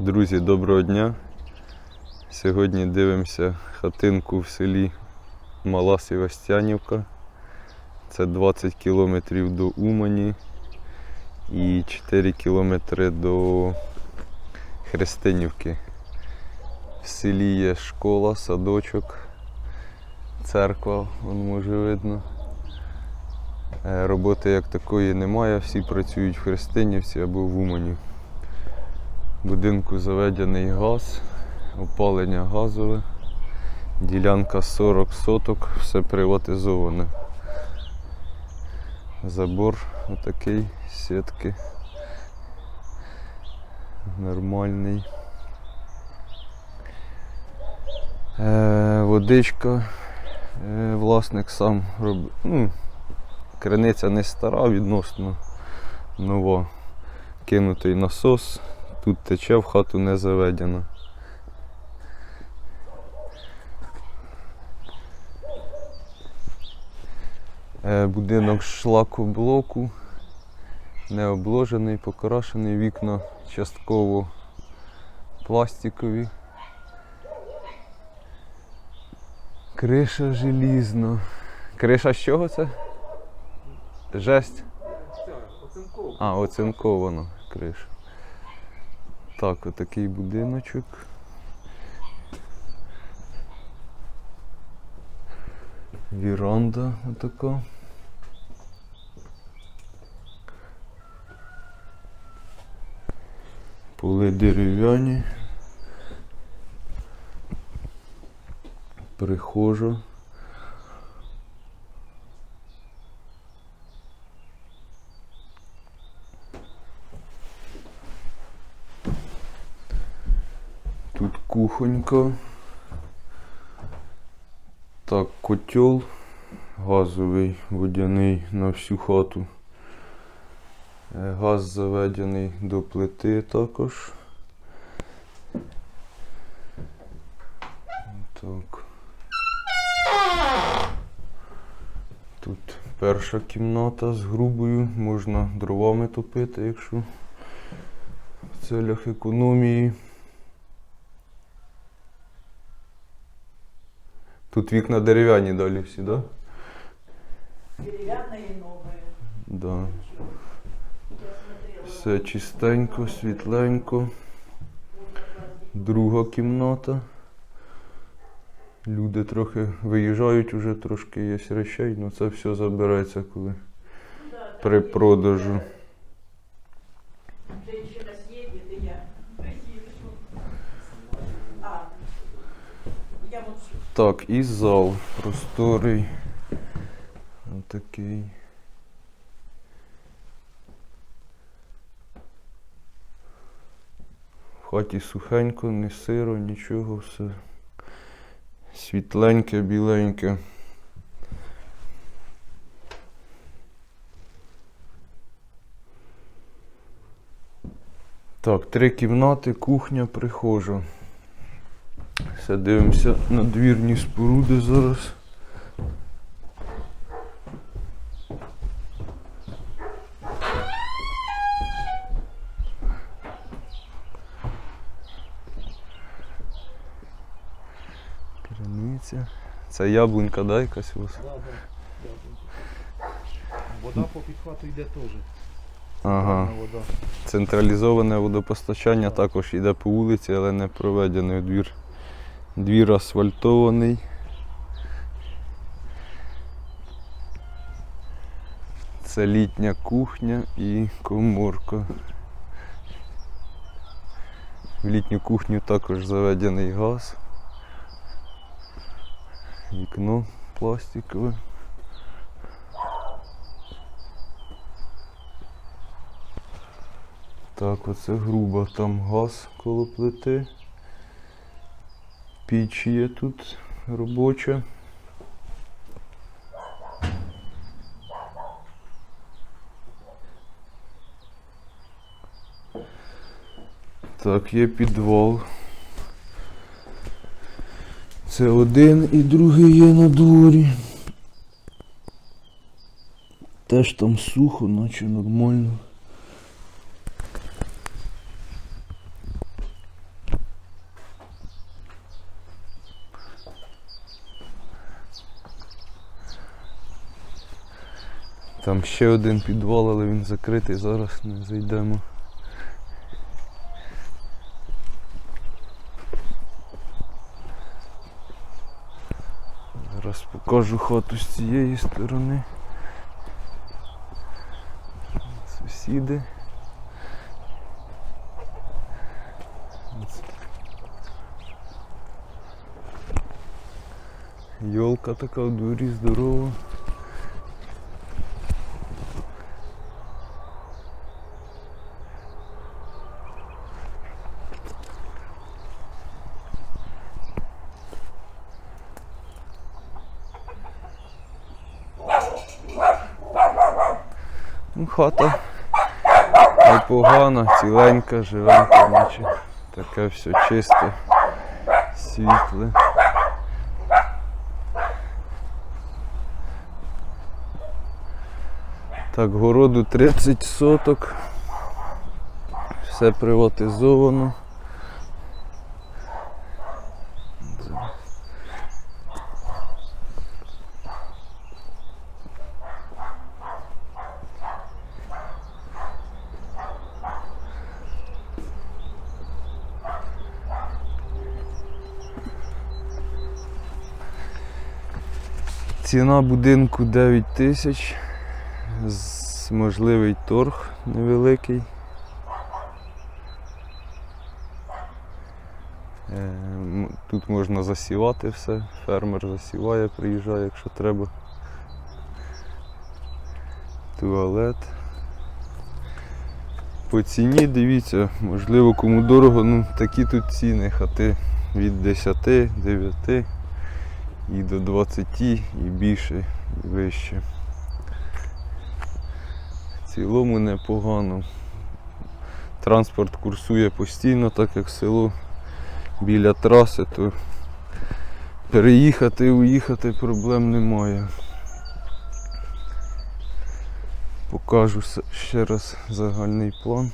Друзі, доброго дня. Сьогодні дивимося хатинку в селі Мала Севастянівка. Це 20 кілометрів до Умані і 4 кілометри до Христинівки. В селі є школа, садочок, церква, вон може видно. Е, Роботи як такої немає, всі працюють в Христинівці або в Умані. Будинку заведений газ, опалення газове, ділянка 40 соток, все приватизоване. Забор отакий, сітки. Нормальний. Е, водичка. Е, власник сам робить. Ну, криниця не стара, відносно нова. Кинутий насос. Тут тече, в хату не заведено. Е, Будинок шлакоблоку, не обложений, покрашений, вікна частково пластикові. Криша желізна. Криша з чого це? Жесть? А, оцинковано криша. Так, отакий будиночок. Віранда отака. Поли дерев'яні. Прихожа. Тут кухонька. Так, котел газовий, водяний на всю хату. Е, Газ заведений до плити також. Так. Тут перша кімната з грубою, можна дровами топити, якщо в целях економії. Тут вікна дерев'яні далі всі, так? Да? Деревянные и новые. Да. Все чистенько, світленько. Друга кімната. Люди трохи виїжджають, уже трошки є речей, але це все забирається коли при продажу. Так, і зал просторий. Отакий. В хаті сухенько, не сиро, нічого, все світленьке, біленьке. Так, три кімнати, кухня, прихожа. Все дивимося на двірні споруди зараз. Криниця. Це яблунька, да, якась у вас? Да, да, да. Вода по підхвату йде теж. Ага. Вода. Централізоване водопостачання також йде по вулиці, але не проведений двір. Двір асфальтований. Це літня кухня і коморка. В літню кухню також заведений газ. Вікно пластикове. Так, оце грубо, там газ коло плити. Піч є тут робоча. Так, є підвал. Це один і другий є на дворі. Теж там сухо, наче нормально. Там ще один підвал, але він закритий, зараз не зайдемо. Зараз покажу хату з цієї сторони. Сусіди. Йолка така в дворі здорова. Хата непогана, ціленька, живенька, наче таке все чисте, світле. Так, городу 30 соток. Все приватизовано. Ціна будинку 9 тисяч. Можливий торг невеликий. Е, Тут можна засівати все. Фермер засіває, приїжджає, якщо треба. Туалет. По ціні дивіться, можливо кому дорого, ну такі тут ціни, хати від 10, 9 і до 20 і більше, і вище. В цілому непогано. Транспорт курсує постійно, так як село біля траси, то переїхати, уїхати проблем немає. Покажу ще раз загальний план.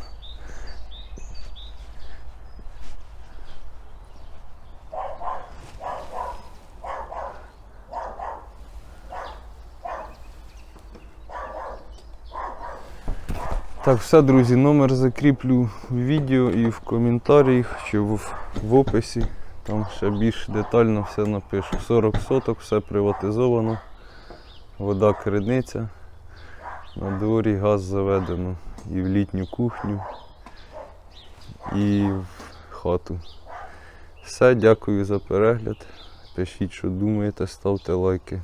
Так, все, друзі, номер закріплю в відео і в коментарях чи в, в описі. Там ще більш детально все напишу. 40 соток, все приватизовано, вода криниця, на дворі газ заведено і в літню кухню, і в хату. Все, дякую за перегляд. Пишіть, що думаєте, ставте лайки.